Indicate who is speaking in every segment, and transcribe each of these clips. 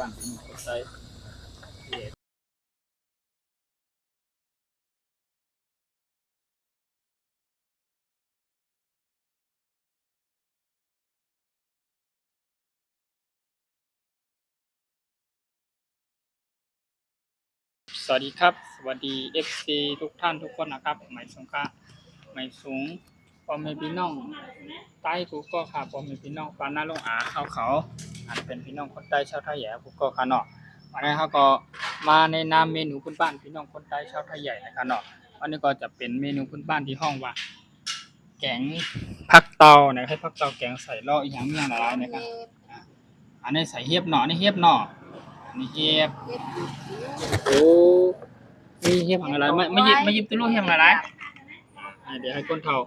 Speaker 1: บ้านพี่น้องคนไทยสวัสดีครับ สวัสดี FC ทุกท่านทุกคนนะครับ หมายสงค่ะหมายสูง พ่อแม่พี่น้องใต้กูก็ค่ะพ่อแม่พี่น้องปานหน้าลงอาเขาเขา อันเป็นพี่น้องคนใต้ชาวไทยใหญ่กูก็ค่ะเนาะวันนี้เขาก็มาในนามเมนูพื้นบ้านพี่น้องคนใต้ชาวไทยใหญ่นะคะเนาะวันนี้ก็จะเป็นเมนูพื้นบ้านที่ห้องว่า แกงผักเตานะให้ผักเตาแกงใส่ล่ออีหยังเมี่ยงหลายๆนะครับอันนี้ใส่เฮียบหน่อนี่เฮียบหน่ออันนี้เฮียบโอ้นี่เฮียบอะไรไม่ไม่ยิบไม่ยิบตัวลูกเฮียบอะไรอะเดี๋ยวให้คนเฒ่า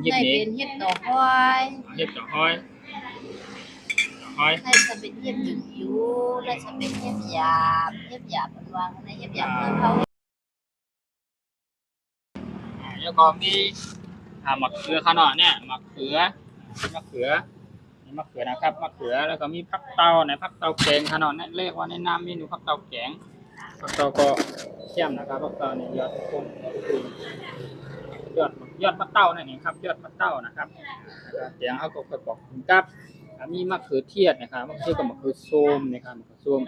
Speaker 1: หยิบ
Speaker 2: ได้
Speaker 1: นี้
Speaker 2: เป็นเห็ดดอกห้อย
Speaker 1: เห็บดอกห้อยดอกห้อย
Speaker 2: ได้จะเป็นเห็ดหยุดยูได้จะเป็นเห็ดหยาบเห็ดหยาบมันวางในเห็ดหยาบเพื่อเขา
Speaker 1: อ่าแล้วก็มีอ่ามะเขือขนาดเนี่ยมะเขือมะเขือนี่มะเขือนะครับมะเขือแล้วก็มีผักเตาในผักเตาแกงขนาดนี้เรียกว่าในน้ำเมนูผักเตาแกงผักเตาก็เข้มนะครับผักเตาเนี่ยยอดคม ยอดยอดมะเต้านั่นเองครับ ยอดมะเต้านะครับแล้วก็เสียงเขาก็คอยบอกถึงกับมีมะเขือเทศนะครับมะเขือเทศกับมะเขือส้มนะครับมะเขือส้ม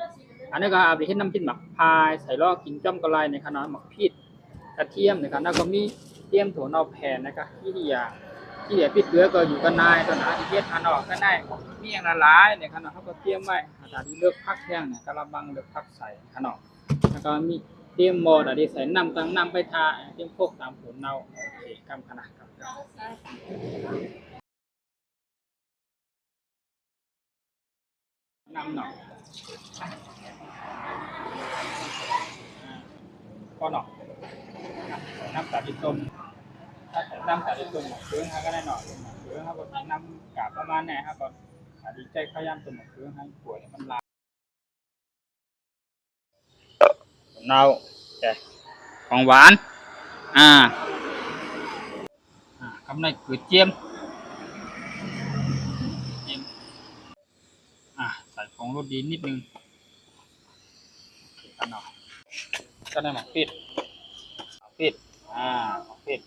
Speaker 1: อันนี้ก็เอาไปเฮ็ดน้ำพริกหมักพายใส่ลอกกินจ้อมกระไรในขนาดหมักพริกกระเทียมนะครับแล้วก็มีเทียมถั่วน่าแผ่นนะครับที่ที่อยางที่เหลือพี่เกลือก็อยู่กันนายตอนนั้นที่เฮ็ดอันออกก็ได้มีอย่างละลายเนี่ยขนาดเขาก็เตรียมไว้อาจารย์เลือกพักแห้งเนี่ยกระบังเลือกพักใส่ขนาดแล้วก็มี เตรียมมอน่ะที่ใส่นำตั้งนำไปทาเตรียมพวกตามผลเน่าโอเคกำขนาดครับนำหน่อยก็หน่อยน้ำตาลิต้มถ้าใส่น้ำตาลิต้มหมกเครื่องก็ได้หน่อยหมกเครื่องครับน้ำกาบประมาณนี้ครับก็อาดีใจข้าวยำตัวหมกเครื่องให้ปวยมันลา เนาแต่ของหวาน อ่าอ่าคำในคือเจียมเจียมอ่าใส่ของรสดีนิดนึงกันหน่อยก็ได้หมกปิดปิด อ่าหมากปิด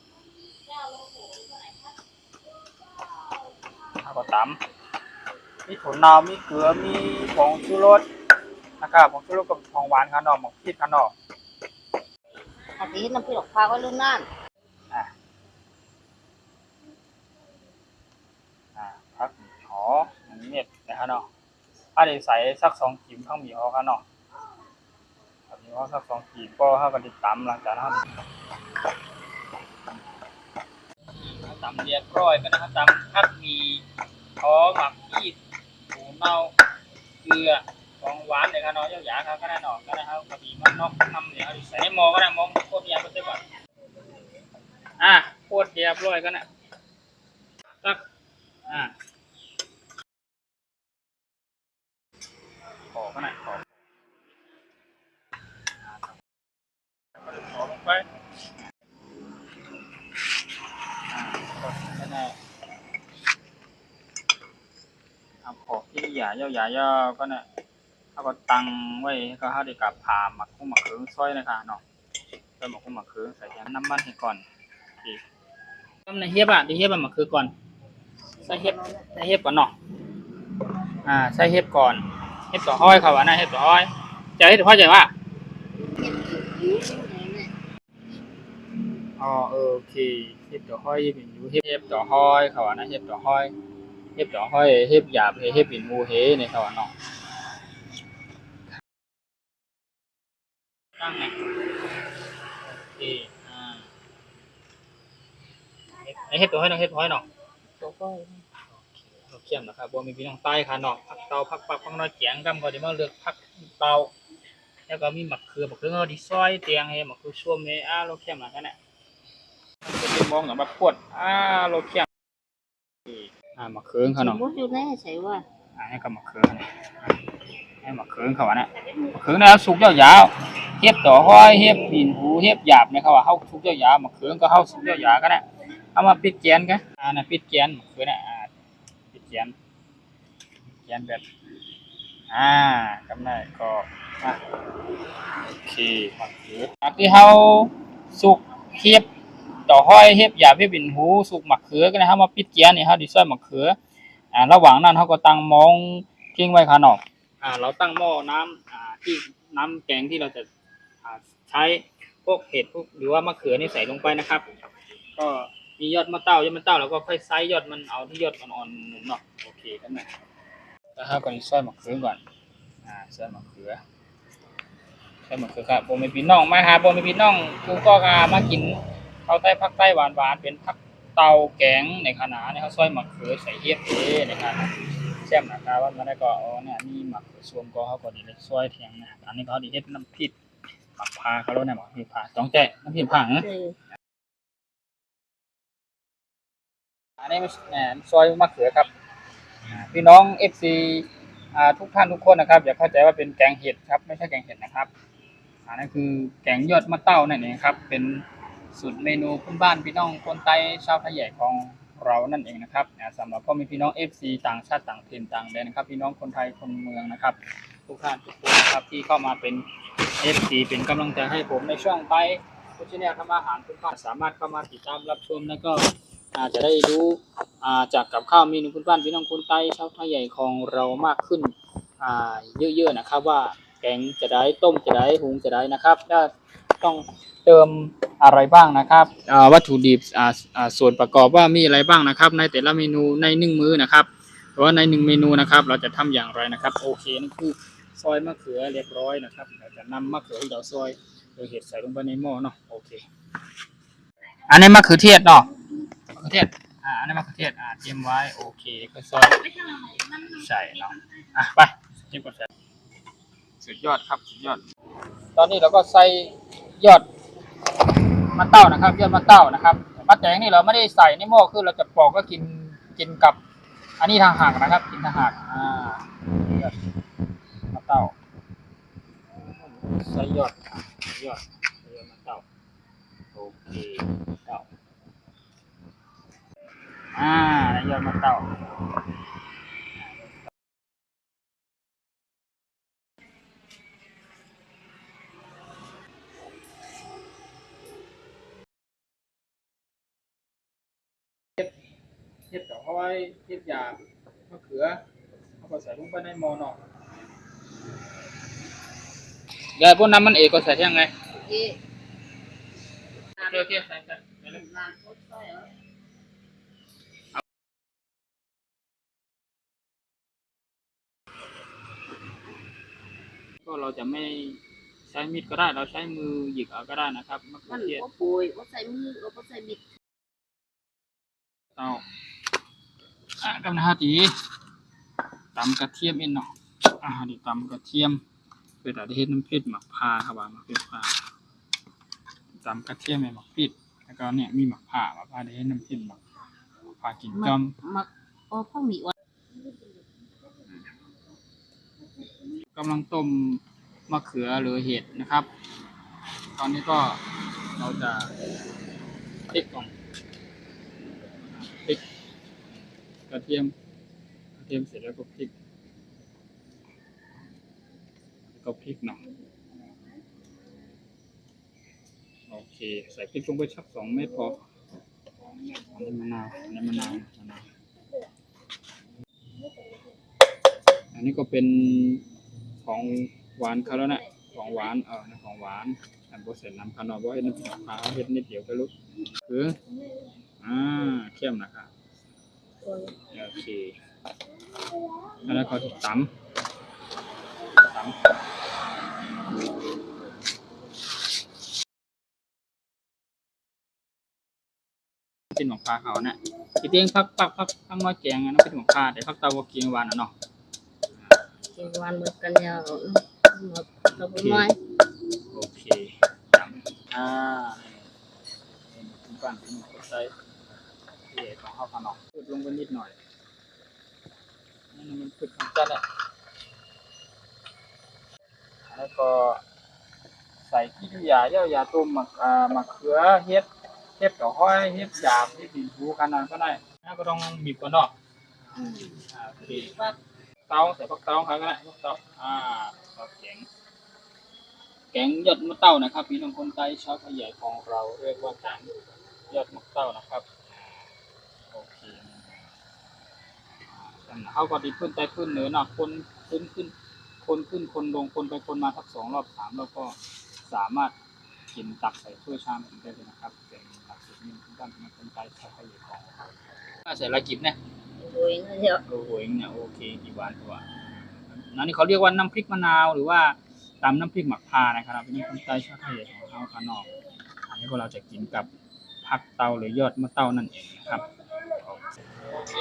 Speaker 1: ข้าวก็ตำมีถั่วเน่ามีเกลือ มีผงชูรส นะครับผงชูรสกับของหวานขนมหมกพิดขนม
Speaker 2: อันนี้น้ำพริกดอกพร้าวก็ลุ่นนั่น
Speaker 1: อ่าอ่าพักหมีหอหนึ่งเม็ดนะครับเนาะถ้าได้ใส่สักสองขีมข้างหมีหอครับเนาะข้างหมีหอสักสองขีมก็เท่ากับติดตำหลังจากนั้นเราตำเรียบร้อยก็นะครับตำพักหมีหอหมักพีดหูเน่าเกลือ ของหวานเลยครับเนาะเจ้าหยาครับก็ได้เนาะก็ได้ครับกระบี่มันนอกน้ำเนี่ยเอาใส่ในหม้อก็ได้หม้อโคตรยาไปเสียก่อนอะโคตรเรียบร้อยก็นะตักอ่าขอก็หน่อยขอขอลงไปอ่ากดแค่นั้นเอาขอที่หยาเย่าหยาย่อก็เนี่ย เขาก็ตังไว้ก็เขาได้กับผ่าหมักกุ้งหมักเขืองซอยนะคะเนาะใส่หมักกุ้งหมักเขืองใส่แกน้ำมันให้ก่อนอีกต้มในเฮียบอะดีเฮียบอะหมักคือก่อนใส่เห็ดใส่เห็ดก่อนเนาะอ่าใส่เห็ดก่อนเห็ดต่อห้อยเขาว่านะเห็ดต่อห้อยจะเห็ดต่อห้อยใจว่าอ๋อเออโอเคเห็ดต่อห้อยเป็นอยู่เห็ดต่อห้อยเขาว่านะเห็ดต่อห้อยเห็ดต่อห้อยเห็ดหยาบเห็ดเป็นมูเฮในเขาว่าเนาะ ตั้งไงโอเคอ่าเห็ดไอเห็ดต่อห้อยเนาะเห็ดต่อห้อยเนาะ
Speaker 2: ดอกห้อย
Speaker 1: เราเขียมนะครับบ่มีพี่น้องใต้ค่ะเนาะผักเตาผักปักผักน้อยเกียงกำก็จะมาเลือกผักเตาแล้วก็มีมะเขือมะเขือเอาดีซอยเตียงให้มะเขือช่วมเมอ้าเราเขียมแล้วกันน่ะมันจะเป็นมองอย่างแบบปวดอ้าเราเขียมอ่ามะเขือเขาเนาะ
Speaker 2: มุดอยู่แน่ใช่ว่า
Speaker 1: อ่าให้กับมะเขือเนี่ยให้มะเขือเขาว่าน่ะมะเขือเนี่ยสุกยาวๆ เฮ็บต่อห้อยเฮ็บปีนหูเฮ็บหยาบนี่ยเขาว่าเฮาสุกเจ้าวๆมะเขืองก็เฮาสุกยาวๆก็ได้เอามาปิดแกนกันอ่านะปิดแกนมะเขือนะอ่าปิดแกนแกนแบบอ่ากำไรก็อะโอเคมะเขือจากที่เฮาสุกเฮียบต่อห้อยเฮียบหยาบเฮียบบินหูสุกหมะเขือก็นะเฮามาปิดเกียร์นี่เฮาดิซอยมะเขืออ่าระหว่างนั้นเฮาก็ตั้งหมองทิ้งไว้ข้างนอกอ่าเราตั้งหม้อน้ำอ่าที่น้ำแกงที่เราจะ ใช้พวกเห็ดพวกหรือว่ามะเขือนี่ใส่ลงไปนะครับ ก็มียอดมะเต้ายอดมะเต้าแล้วก็ค่อยไซส์ยอดมันเอาที่ยอดอ่อนๆเนาะโอเคกันนะแล้วเฮาก็ดิซอยมะเขือก่อนอ่าเสื้อมะเขือเสื้อมะเขือครับโบมีพี่น้องมาหาโบมีพี่น้องกูก็กามากินเข้าใต้ภาคใต้หวานหวานๆเป็นผักเตาแกงในขนาดนี่เขาซอยมะเขือใส่เฮ็ดเด้ในขนาดแซ่บนะครับว่ามาได้ก็อ๋อเนี่ยมีมะเขือสวมก็เขาก็ดีเลยซอยเทียงนะอันนี้เขาดีเฮ็ดน้ำพริก หมักพาเขาแล้วนะหมักพริกพาต้องแจ้น้ำพริกผัง
Speaker 2: ออ
Speaker 1: อันนี้แหนซอยมะเขือครับพี่น้องเอฟซีทุกท่านทุกคนนะครับอย่าเข้าใจว่าเป็นแกงเห็ดครับ ไม่ใช่แกงเห็ดนะครับอันนั้นคือแกงยอดมะเต้านั่นเองครับ เป็นสูตรเมนูพื้นบ้านพี่น้องคนไต้ชาวไทยใหญ่ของเรานั่นเองนะครับอ่าสำหรับพ่อแมีพี่น้อง FC ต่างชาติต่างถิ่นต่างแดนนะครับ พี่น้องคนไทยคนเมืองนะครับ ทุกท่านทุกคนนะครับที่เข้ามาเป็น FC เป็นกำลังใจให้ผมในช่วงไปพุชเนียทำอาหารพื้นบ้านสามารถเข้ามาติดตามรับชมแล้วก็อาจจะได้รู้จากกับข้าวเมนูพื้นบ้านพี่น้องคนไต้ชาวไทยใหญ่ของเรามากขึ้นเยอะๆนะครับว่าแกงจะได้ต้มจะได้หุงจะได้นะครับถ้าต้องเติมอะไรบ้างนะครับวัตถุดิบส่วนประกอบว่ามีอะไรบ้างนะครับ ในแต่ละเมนูในหนึ่งมื้อนะครับหรือว่าในหนึ่งเมนูนะครับ เราจะทำอย่างไรนะครับ โอเคนี่คือ ซอยมะเขือเรียบร้อยนะครับเราจะนำมะเขือที่เราซอยโดยเห็ดใส่ลงไปในหม้อเนาะโอเค อันนี้มะเขือเทศเนาะมะเขือเทศอ่าอันนี้มะเขือเทศอ่าเตรียมไว้โอเคก็ซอยใช่เนาะอะไปจิ้มกาแฟสุดยอดครับสุดยอด ตอนนี้เราก็ใส่ยอดมะเต้านะครับ ยอดมะเต้านะครับมะแตงนี่เราไม่ได้ใส่ในหม้อคือเราจะปอกก็กินกินกับ อันนี้ทางหากนะครับ กินทางหากอ่ายอดมะ เต้าใส่ยอดยอดยอดมะเต้าโอเคเต้าอ่ายอดมะเต้าเห็ดดอกอ้อยเห็ดยา มะเขือ เอาไปใส่ลงไปในหม้อเนาะ ยายพวกน้ำมันเอกก็ใส่ยังไง
Speaker 2: เอ๊ะ
Speaker 1: โอเคโอเคใส่ใส่ใส่เลย
Speaker 2: ร้านเขาใส่เหรอ
Speaker 1: ก็เราจะไม่ใช้มีดก็ได้ เราใช้มือหยิกเอาก็ได้นะครับมะเขื
Speaker 2: มั
Speaker 1: อนเทศ
Speaker 2: ก็ปุยก็ใส่มือก็ใส่บิด
Speaker 1: เต้าอะกำลังฮาตีตำกระเทียมเองเนาะอ่าดิตำกระเทียม เพื่อจะได้เฮ็ดน้ำพริกหมักพาครับว่าหมักพริกพาตำกระเทียมให้หมักพริกแล้วก็เนี่ยมีหมักผ่าหมักพาได้เฮ็ดน้ำพริกหมักพากินจอม
Speaker 2: มักโอ้พ่อมีวัน
Speaker 1: กำลังต้มมะเขือหรือเห็ดนะครับ ตอนนี้ก็เราจะพริกก่อนพริกกระเทียมกระเทียมเสร็จแล้วก็พริกแล้ว ก็พริกหน่อยโอเค ใส่พริกลงไปสักสองเม็ดพอนนี้มะนาวนนี้มะนาวมะนาวอันนี้ก็เป็นของหวานเขาแล้วนะของหวานเออของหวานอันโบเสร็จน้ำขนมบ่ให้น้ำปลาเฮ็ดนิดเดียวก็รู้คืออ่าเข้มนะครับโอเคแล้วก็ตำตำ เป็นของปลาเขาน่ะที่เตียงพักพักพักพักน้อยแกงอันนั้นเป็นของปลาแต่พักเตาบกินหวานอะเนาะ
Speaker 2: กินวันเบิดกันยาวหมดเราไปไม้
Speaker 1: โอเคจำอ่าเป็นปั้นเป็นหมูใส่ที่ใหญ่ของข้าวขนมพูดลงไปนิดหน่อยนี่มันฝึกของจันแหละ แล้วก็ใส่ขี้ดุยาเย่ายาต้มหมักอ่าหมักเขือเฮ็ดเฮ็ดดอกห้อยเฮ็ดหยาบเฮ็ดดินผูขนาดก็ได้แล้วก็ต้องบีบก่อนเนาะอ่าโอเค
Speaker 2: ว่า
Speaker 1: เตาใส่ผักเตาครับก็ได้ผักเตาอ่าผักแกงแกงยอดมะเต้านะครับพี่น้องคนใต้ชาวไทยใหญ่ของเราเรียกว่าแกงยอดมะเต้านะครับโอเคเขาก็ดีขึ้นใต้ขึ้นเหนือเนาะคนขึ้นขึ้น คนขึ้นคนลงคนไปคนมาทักสองรอบสามแล้วก็สามารถกินตักใส่ถ้วยชามแบบนี้ได้เลยนะครับเป็นหลักสูตรหนึ่งที่บ้านเป็นคนใต้ชาวไทยใหญ่ของเราถ้าใส่ละกิบเนี่ย
Speaker 2: โอ้ยเดี๋ยว
Speaker 1: โอ้โหเนี่ยโอเคกี่วันตัวนั่นนี่เขาเรียกว่าน้ำพริกมะนาวหรือว่าตำน้ำพริกหมักพานะครับเป็นคนใต้ชาติไทยของเขาข้างนอกอันนี้พวกเราจะกินกับผักเตาหรือยอดมะเต้านั่นเองนะครับโอเค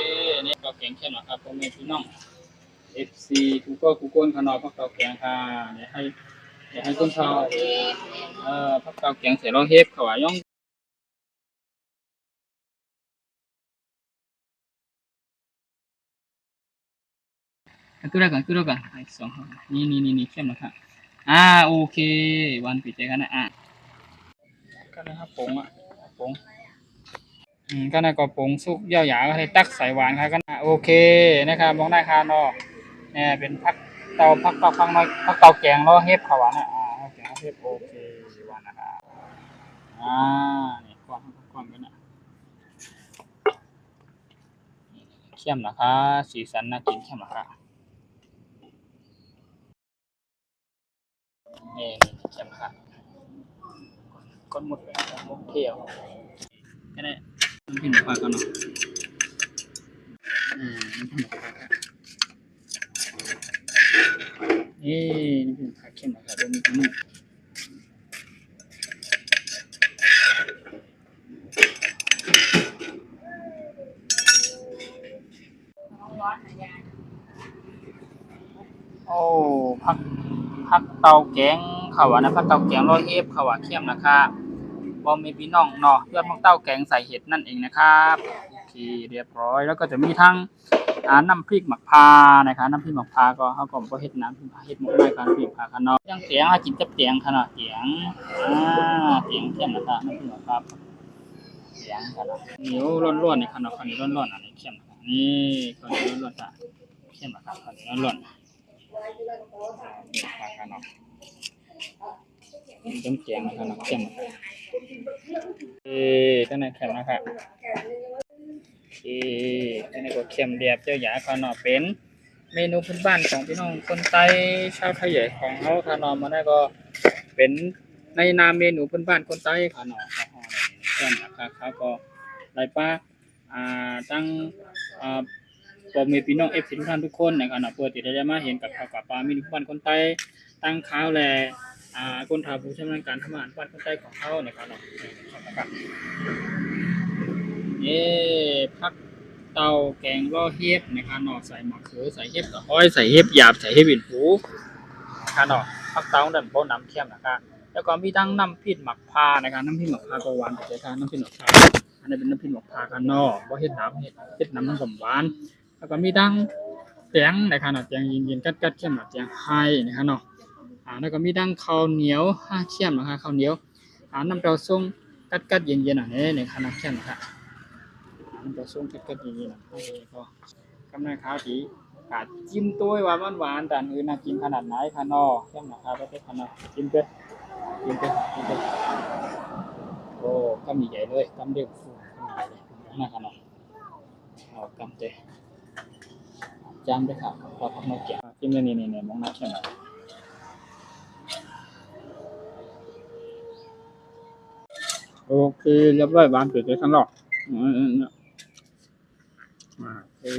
Speaker 1: นี่ก็แกงแค่หน่อยครับพ่อแม่พี่น้อง FC กูก็กูก้นขางนอกผักเตาแกงค่ะเดี๋ยวให้เดี๋ยวให้ต้นชาวเอ่อผักเตาแกงเสร็จแล้วเฮฟเขาว่าย่องกันตัวแรกก่อนตัวแรกก่อนไอ้สองคนนี่นี่นี่นี่เข้มนะครับอ่าโอเค วันปิดใจกันนะอะก็นะครับผงอะผงอืมก็น่าก็ผงซุปย่าหยาก็ให้ตักใส่หวานครับก็น่าโอเคนะครับมองได้ค่ะเนาะ เนี่ยเป็นพักเตาพักเตาพักน้อยพักเตาแกงแล้วเฮฟเขาหวานอะอ่าโอเคเฮฟโอเคหวานนะครับอ่านี่ก้อนก้อนกันนะเข้มนะคะสีสันน่ากินเข้มนะคะนี่เข้มค่ะก้นหมดเลยหมดเที่ยวแค่นั้นน้ำพริกหมูปลากันเนาะอืมน้ำพริกหมูปลากั นนี่น้ำพริกหมูปลาเข้มนะคะดูมีตัวนี้โอ้ผักผักเตาแกงเขาว่านะผักเตาแกงร้อยเอฟเขาว่าเข้มนะครับบอมมีพี่น้องเนาะยอดผักเต้าแกงใส่เห็ดนั่นเองนะครับโอเคเรียบร้อยแล้วก็จะมีทั้ง อ่าน้ำพริกหมักพานะครับน้ำพริกหมักพาก็เขาก็บ่เฮ็ดน้ำพริกเฮ็ดหมกไม้กันพริกพากันเนาะยังเตียงให้กินกับเตียงขนาดเตียงอ่าเตียงเข้มนะครับน้ำพริกหมักพาเตียงขนาดเหนียวร้อนๆในขนาดข้าวเหนียวร้อนๆอันนี้เข้มนะครับนี่ข้าวเหนียวร้อนๆจ้ะเข้มนะครับข้าวเหนียวร้อนๆนี่ทางกันเนาะมันต้องแกงนะครับเนาะเข้มนะครับเอ๊ะตั้งแต่เข้มนะครั บเอ๊ะตั้ก็เข้มเรียบเจ้าหยาขานาะเป็น เมนูพื้นบ้านของพี่น้องคนไต้ชาวไทยใหญ่ของเขาขานาะมาได้ก็เป็นในนามเมนูพื้นบ้านคนไต้ขาวเนาะของเราเข้มนะครับเขาก็ไรป้าอ่าตั้งอ่าก็มีพี่น้องเอฟซีทุกท่านทุกคนนะครับนะเพื่อที่จะได้มาเห็นกับข้าวกับปลามีทุกบ้านคนใต้ตั้งข้าวแลอ่าคนทาผู้ชำนาญการทำอาหารบ้านคนใต้ของเขานะครับเนาะนะครับ เย่พักเตาแกงล่อเห็บนะครับนาะใส่หมะเขือใส่เห็บกับห้อยใส่เห็บหยาบใส่เห็บอินผูนะครับนาะพักเตาดันโป้น้ำเค็มนะครับแล้วก็มีตั้งน้ำพริกหมักพานะครับน้ำพริกหมักพาก็หวานแต่ค่ะน้ำพริกหมักพาอันนี้เป็นน้ำพริกหมักพากันเนาะบ่เฮ็ดน้ำเฮ็ดเฮ็ดน้ำมันก็หวาน แล้วก็มีดังเตียงนะครับนาะเตียงเย็นๆกัดๆเข้มเนาะเตียงไฮนะครับนาะอ่าแล้วก็มีดังข้าวเหนียวห้าเข้มนะครับข้าวเหนียวอ่าน้ำเปล่าส้มกัดๆเย็นๆอะนี่นี่ครับน้ำเข้มนะครั บอ่าน้ำเปล่าส้มกัดๆเย็นๆอะนี่ก็กำลังข้าวที่กาดจิ้มตัวหวานหวานแต่อื่นน่ากินขนาดไหนคะนาะเข้มนะครับประคะนาะจิ้มเด้อจิ้มเด้อจิ้มเด้อโอ้กำใหญ่เลยกำเดียวฟูกำใหญ่เลยนะครับเนาะเอากำเด้อจำด้วยครับพอพักมาเกี่ยวจิ้มเลยนี่นี่นี่มองหน้าใช่ไหมโอเคเรียบร้อยบานเกิดเลยข้างนอก อืมอื